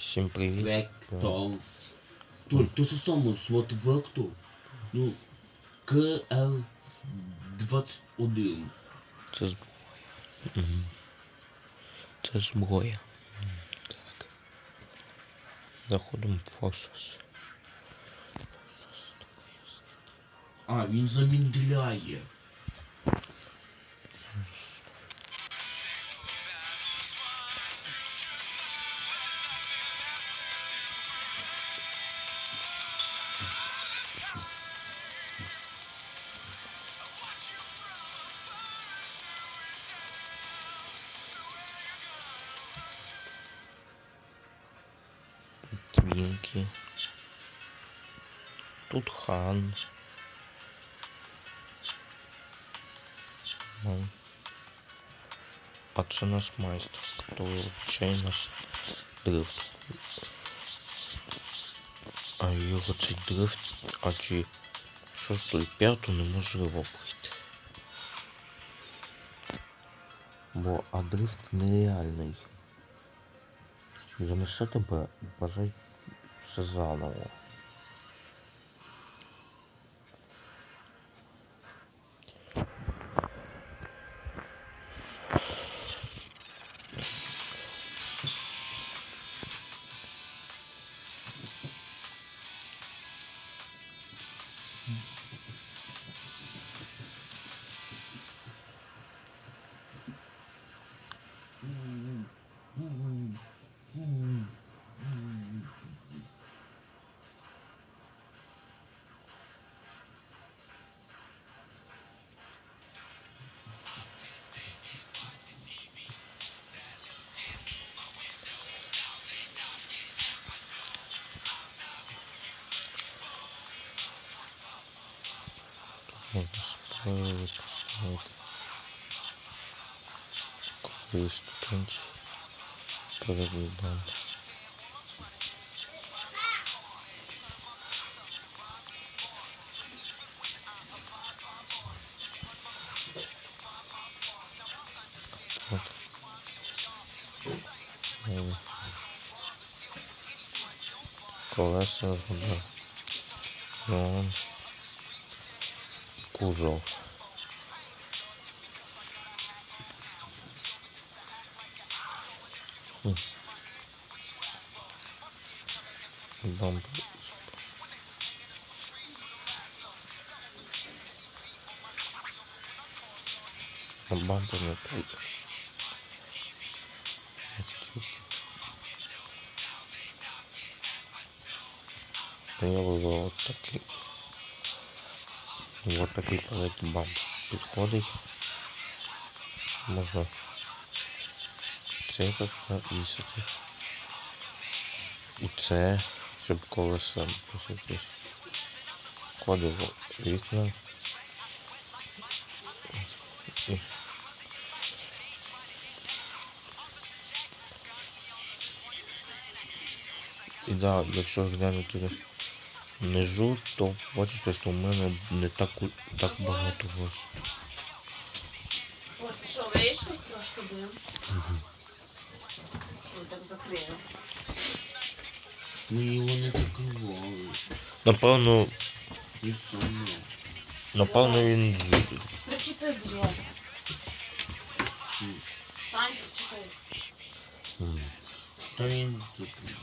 Всім привіт. Вектор. Толь, то же саме, свот вектор. Ну, КЛ-21. Це зброя. Це зброя. Так. Заходимо в Форсус. А, він замідляє. Твінки. Тут хан. Ну. А це наш майстер, который вчає нас дрифт. А його цей дрифт, а чи шосту і п'яту неможливо пройти. Бо а дрифт нереальний. Занесе тебе бажай все заново. Можна справити, поставити. outros poetas, outros correspondentes pela global. Começa é a rodar. não Бамп. А бампер не той. Окей. Я вибрав от такий. Вот такий бамп підходить. Можна це повісити. І це, щоб колеса посипись. Входить в вікна. І да, якщо глянути внизу, то бачите, що в мене не так, у- так багато грошей. От, що, вийшов трошки дим? Що так закрив? Ми його не закривали. Напевно, І саме. напевно він звідти. Причепи, будь ласка. Стань, причепи. Та він закрив.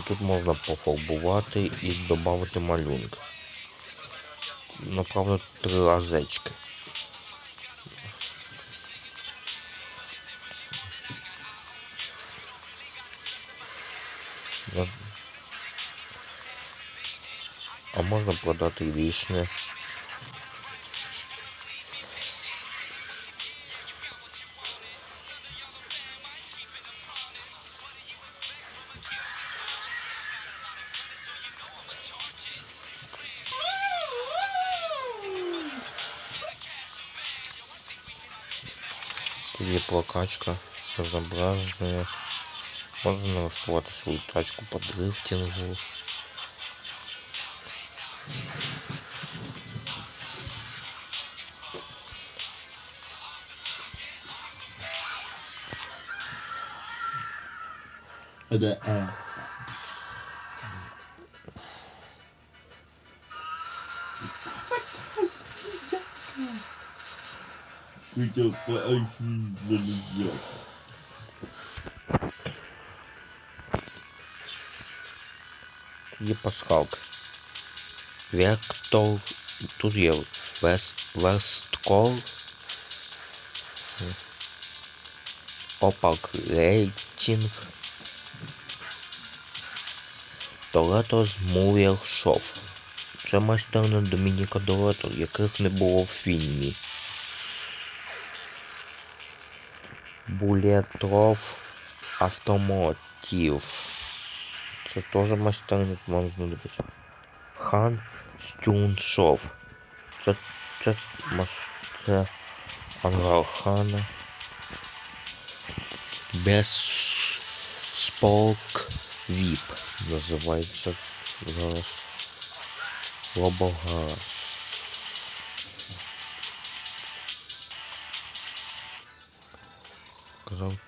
Тут можна пофарбувати і додати малюнки. Направду три разечки. А можна продати річне. или прокачка разнообразная можно налаштувати свою тачку по дрифтингу. Да, а. Хотел по Є пасхалка. Вектор. Тут є вест, весткол. Опак рейтинг. Долетос Мувер Шоф. Це майстерня Домініка Долето, яких не було в фільмі. Булетров Автомотив. Це теж майстерня, вам знадобиться. Хан Стюншов. Це, це, мас, це ангар Хана. Без Спок Віп називається зараз. Лобогаз. Казав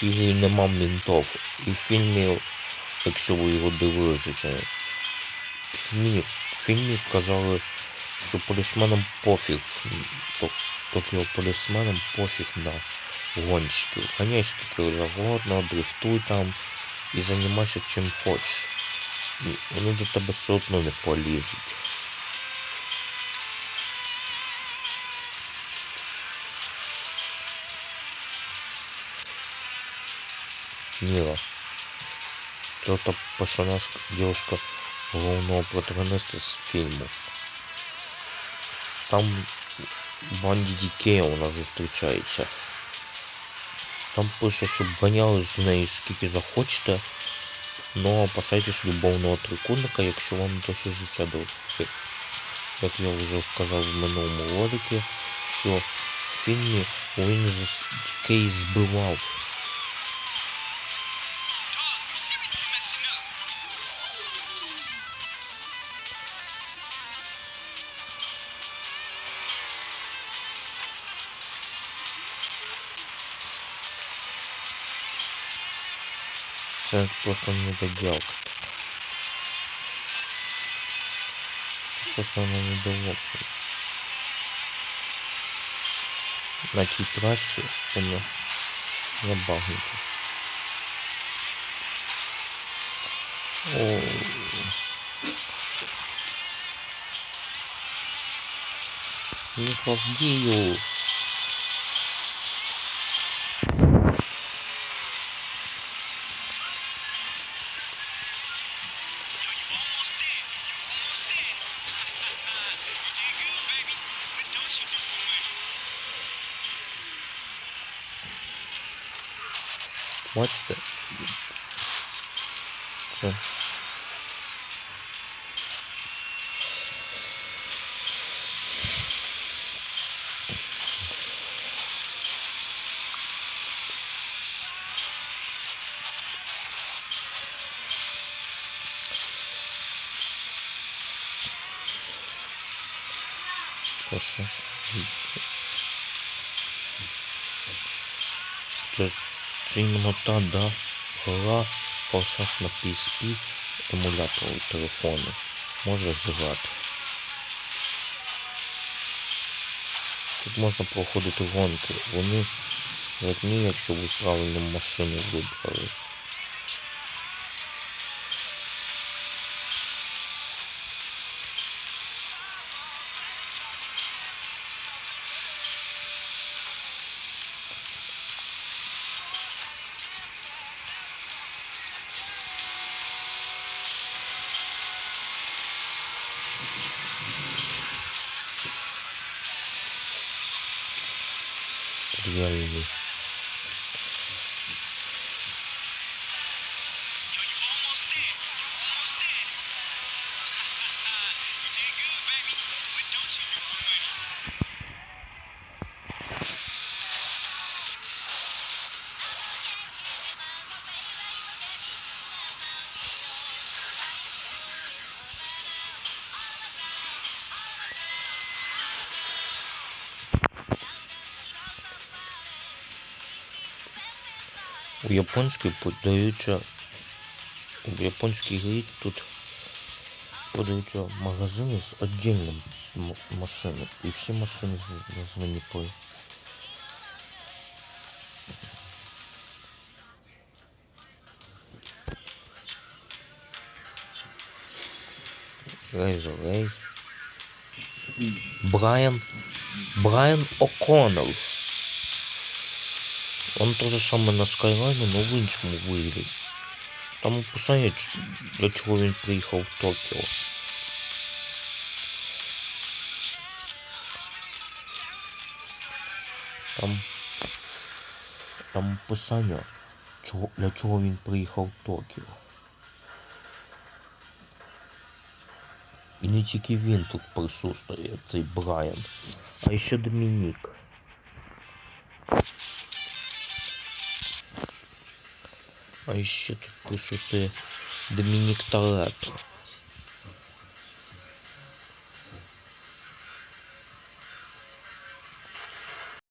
Тілі нема мінтов. І в фільмі, якщо ви його дивилися, чи ні, в фільмі казали, що полісменам пофіг. То- Токіо полісменам пофіг на гонщиків. Ганяй скільки завгодно, дрифтуй там і займайся чим хочеш. Вони до тебе все одно не полізуть. Це та персонаж дівчинка головного протагониста з фільму. Там банді Дікея вона зустрічається. Там пише, щоб ганяли з нею скільки захочете, но опасайтесь любовного трикутника, якщо вам досі життя довше. Як я вже вказав в минулому роликі, що в фільмі він з Дікей збивав Це просто недоділка. Просто вона недолуга. На тій трасі воно забагнуто. О. Їхав в Дію. Бачите? Це. Прошу. Це, це іменно та, да, гра Пошаш на PSP емулятору телефону. Можна зіграти. Тут можна проходити гонки. Вони складні, якщо ви правильну машину вибрали. Реально. У японській подаються. У японській грі тут подаються магазини з віддільним м- машинами. І всі машини названі по. Рей. Брайан. Брайан О'Коннелл. Он то же самое на Скайлайну, но в іншому вигляді. Там описання, ч- для чого він приїхав в Токіо. Там. Там описання, чого, для чого він приїхав в Токіо. І не тільки він тут присутствує, цей Брайан, а ще Домінік. А ще тут присутствує Домінік Торетто.